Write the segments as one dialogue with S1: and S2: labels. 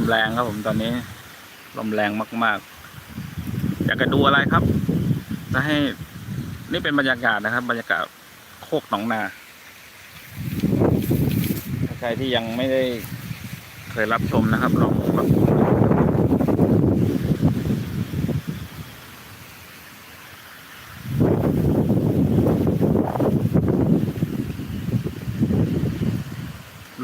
S1: มแรงครับผมตอนนี้ลมแรงมาก ๆ อยากจะดูอะไรครับ จะให้นี่เป็นบรรยากาศนะครับ บรรยากาศโคกหนองนา ใครที่ยังไม่ได้เคยรับชมนะครับลองรับชมดู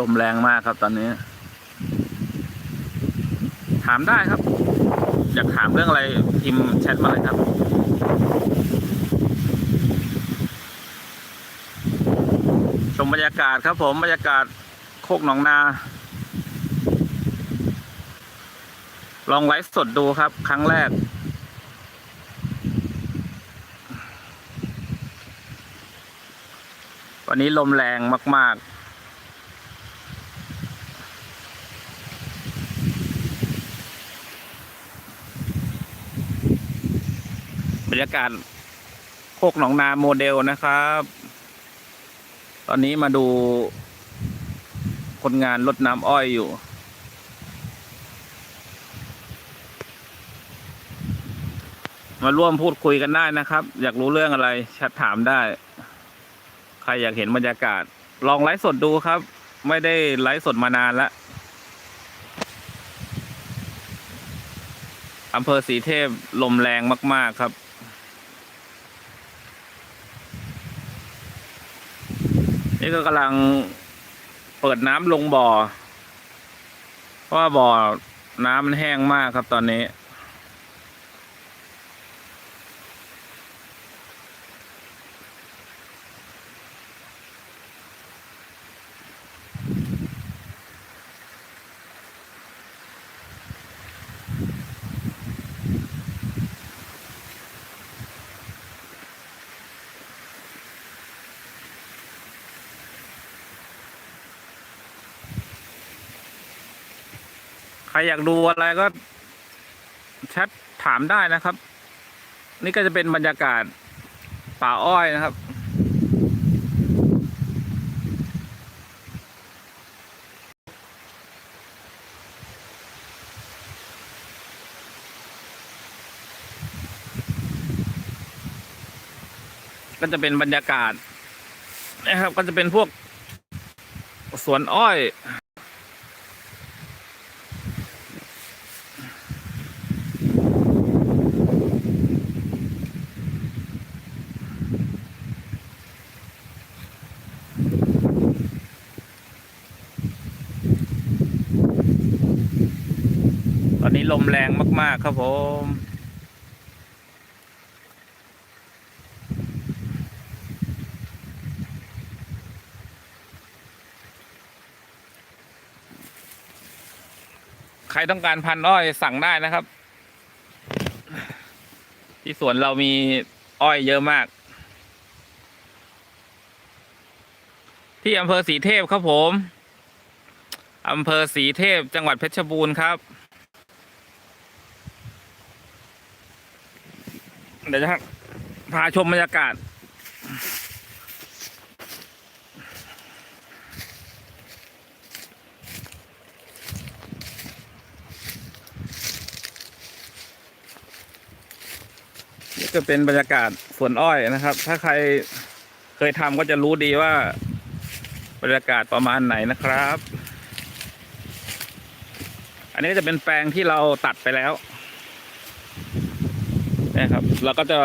S1: ลมแรงมากครับตอนนี้ามได้ครับ อยากถามเรื่องอะไรพิมพ์แชทมาเลยครับชมบรรยากาศครับผมบรรยากาศโคกหนองนา ลองไลฟ์สดดูครับ ครั้งแรก วันนี้ลมแรงมาก ๆ รรยากาศโคกหนองนาโมเดลนะครับ ตอนนี้มาดู คนงานรดน้ำอ้อยอยู่ มาร่วมพูดคุยกันได้นะครับ อยากรู้เรื่องอะไรแชทถามได้ ใครอยากเห็นบรรยากาศ ลองไลฟ์สดดูครับ ไม่ได้ไลฟ์สดมานานแล้วอำเภอสีเทพลมแรงมาก ๆ ครับ นี่ก็กำลังเปิดน้ำลงบ่อ เพราะว่าบ่อน้ำมันแห้งมากครับตอนนี้ ครอยากดูอะไรก็แชทถามได้นะครับ นี่ก็จะเป็นบรรยากาศป่าอ้อยนะครับ ก็จะเป็นบรรยากาศนะครับ ก็จะเป็นพวกสวนอ้อย อนนี้ลมแรงมาก ๆ ครับผม ใครต้องการพันอ้อยสั่งได้นะครับ ที่สวนเรามีอ้อยเยอะมาก ที่อำเภอสีเทพครับผมอำเภอสีเทพจังหวัดเพชรบูรณ์ครับ เดี๋ยวจะพาชมบรรยากาศ นี่ก็เป็นบรรยากาศสวนอ้อยนะครับ ถ้าใครเคยทำก็จะรู้ดีว่า บรรยากาศประมาณไหนนะครับ อันนี้ก็จะเป็นแปลงที่เราตัดไปแล้ว นะครับเราก็จะ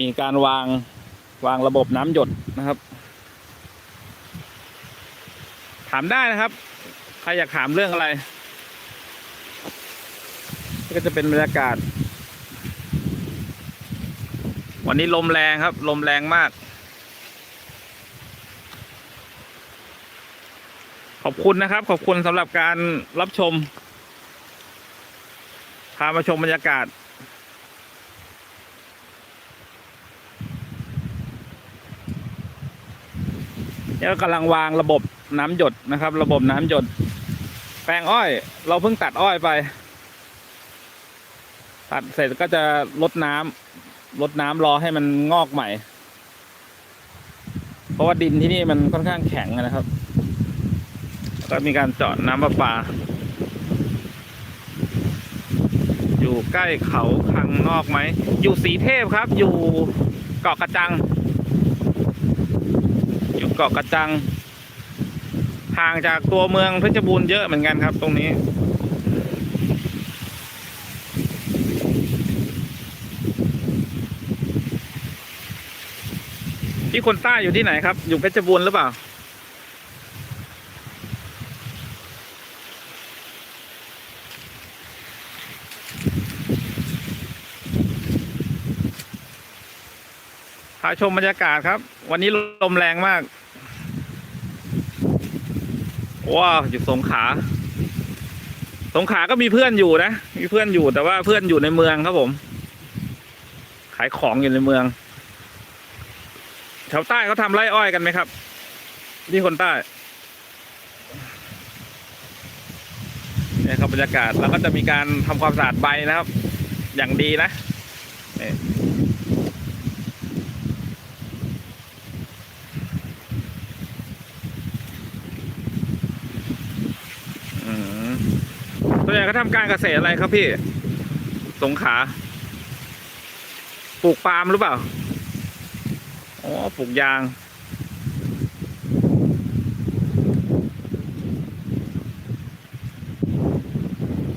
S1: มีการวางวางระบบน้ำหยดนะครับ ถามได้นะครับ ใครอยากถามเรื่องอะไร ก็จะเป็นบรรยากาศ วันนี้ลมแรงครับ ลมแรงมาก ขอบคุณนะครับ ขอบคุณสำหรับการรับชม พามาชมบรรยากาศ นี่กกำลังวางระบบน้ำหยดนะครับ ระบบน้ำหยด แปลงอ้อย เราเพิ่งตัดอ้อยไป ตัดเสร็จก็จะลดน้ำลดน้ำรอให้มันงอกใหม่ เพราะว่าดินที่นี่มันค่อนข้างแข็งนะครับ ก็มีการเจาะน้ำประปา อยู่ใกล้เขาคังนอกไหม อยู่สีเทพครับ อยู่เกาะกระจังาะกระจัง ห่างจากตัวเมืองเพชรบูรณ์เยอะเหมือนกันครับ ตรงนี้ พี่คนใต้อยู่ที่ไหนครับ อยู่เพชรบูรณ์หรือเปล่าพาชมบรรยากาศครับ วันนี้ลมแรงมาก ว้าวอยู่สงขา สงขาก็มีเพื่อนอยู่นะ มีเพื่อนอยู่แต่ว่าเพื่อนอยู่ในเมืองครับผม ขายของอยู่ในเมืองแถวใต้เขาทำไร่อ้อยกันไหมครับที่คนใต้เนี่ยครับบรรยากาศแล้วก็จะมีการทำความสะอาดใบนะครับ อย่างดีนะนี่อืมส่ วนใหญ่เขาทำการเกษตรอะไรครับพี่ สงขาปลูกปาล์มหรือเปล่า อ๋อ ปลูกยาง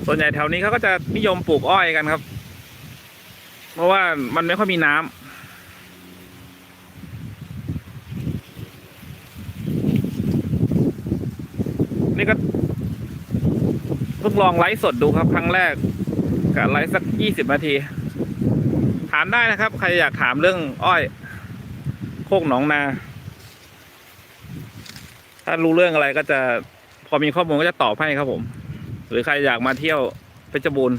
S1: ส่วนใหญ่แถวนี้เขาก็จะนิยมปลูกอ้อยกันครับ เพราะว่ามันไม่ค่อยมีน้ำนี่ก็ พิ่งลองไลฟ์สดดูครับครั้งแรกกับไลฟ์สักยี่สิบนาที ถามได้นะครับ ใครอยากถามเรื่องอ้อย โคกหนองนา ถ้ารู้เรื่องอะไรก็จะ พอมีข้อมูลก็จะตอบให้ครับผม หรือใครอยากมาเที่ยวเพชรบูรณ์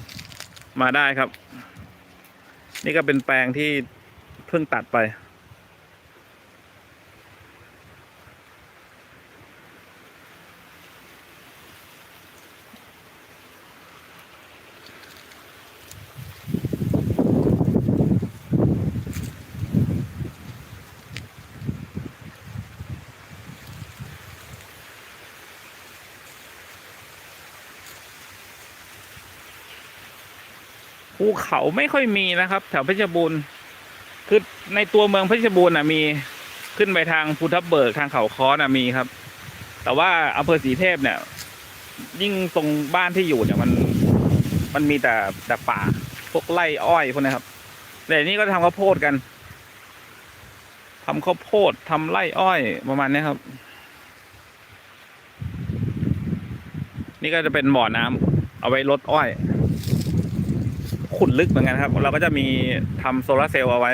S1: มาได้ครับ นี่ก็เป็นแปลงที่เพิ่งตัดไป ภูเขาไม่ค่อยมีนะครับ แถวเพชรบูรณ์คือในตัวเมืองเพชรบูรณ์น่ะมีขึ้นไปทางภูทับเบิกทางเขาค้อน่ะมีครับ แต่ว่าอำเภอสีเทพเนี่ย ยิ่งตรงบ้านที่อยู่เนี่ยมันมันมีแต่แต่ป่าพวกไร่อ้อยพวกนี้ครับแต่นี่ก็ทำข้าวโพดกันทำข้าวโพดทำไร่อ้อยประมาณนี้ครับ นี่ก็จะเป็นบ่อน้ำเอาไว้ลดอ้อย ขุดลึกเหมือนกันครับ เราก็จะมีทำโซลาร์เซลล์เอาไว้